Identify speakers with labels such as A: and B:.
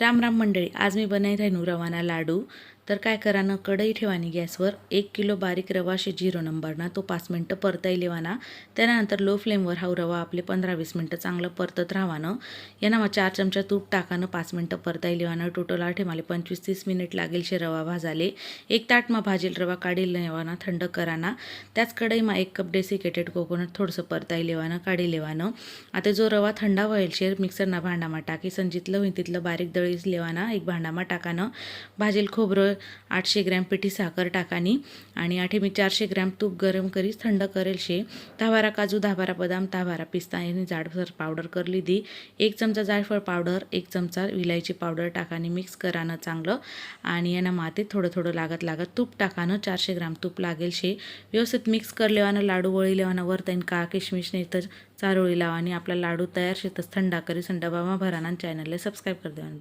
A: राम राम मंडळी आज मी बनाई राहिनू रवाना लाडू. तर काय करानं कढई ठेवानी गॅसवर एक किलो बारीक रवा शे झिरो नंबरना तो पाच मिनटं परताई लेवाना. त्यानंतर लो फ्लेमवर हा रवा आपले पंधरा वीस मिनटं चांगलं परतत राहावानं. यानं मग चार चमचा तूप टाकानं पाच मिनटं परताई लेवानं. टोटल आठे पंचवीस तीस मिनिट लागेल शे रवा भाजाले. एक ताटमा भाजेल रवा काढील लेवाना थंड कराना. त्याच कढईमा एक कप डेसिकेटेड कोकोनट थोडंसं परताई लेवानं काढी लेवानं. आता जो रवा थंडा व्हायल शेर मिक्सरना भांडामा टाकी संजितलं होईल तिथलं बारीक दळीस लेवाना एक भांडामा टाकानं. भाजेल खोबरं आठशे ग्रॅम पिठी साखर टाकानी आणि आठे मी चारशे ग्रॅम तूप गरम करीस थंड करेल शे. दहा बारा काजू दहा बारा बदाम दहा बारा पिस्ता यांनी जाडसर पावडर करली दी. एक चमचा जायफळ पावडर एक चमचा विलायची पावडर टाकानी मिक्स करानं चांगलं. आणि यांना मातीत थोडं थोडं लागत लागत तूप टाकानं चारशे ग्राम तूप लागेल शे. व्यवस्थित मिक्स कर लेवानं लाडू वळी लेवानं वर का किशमिश नाही तर चारोळी लावानी आपला लाडू तयार शेतच थंडा करी डबामा भराना चॅनलला सबस्क्राईब कर देवानं.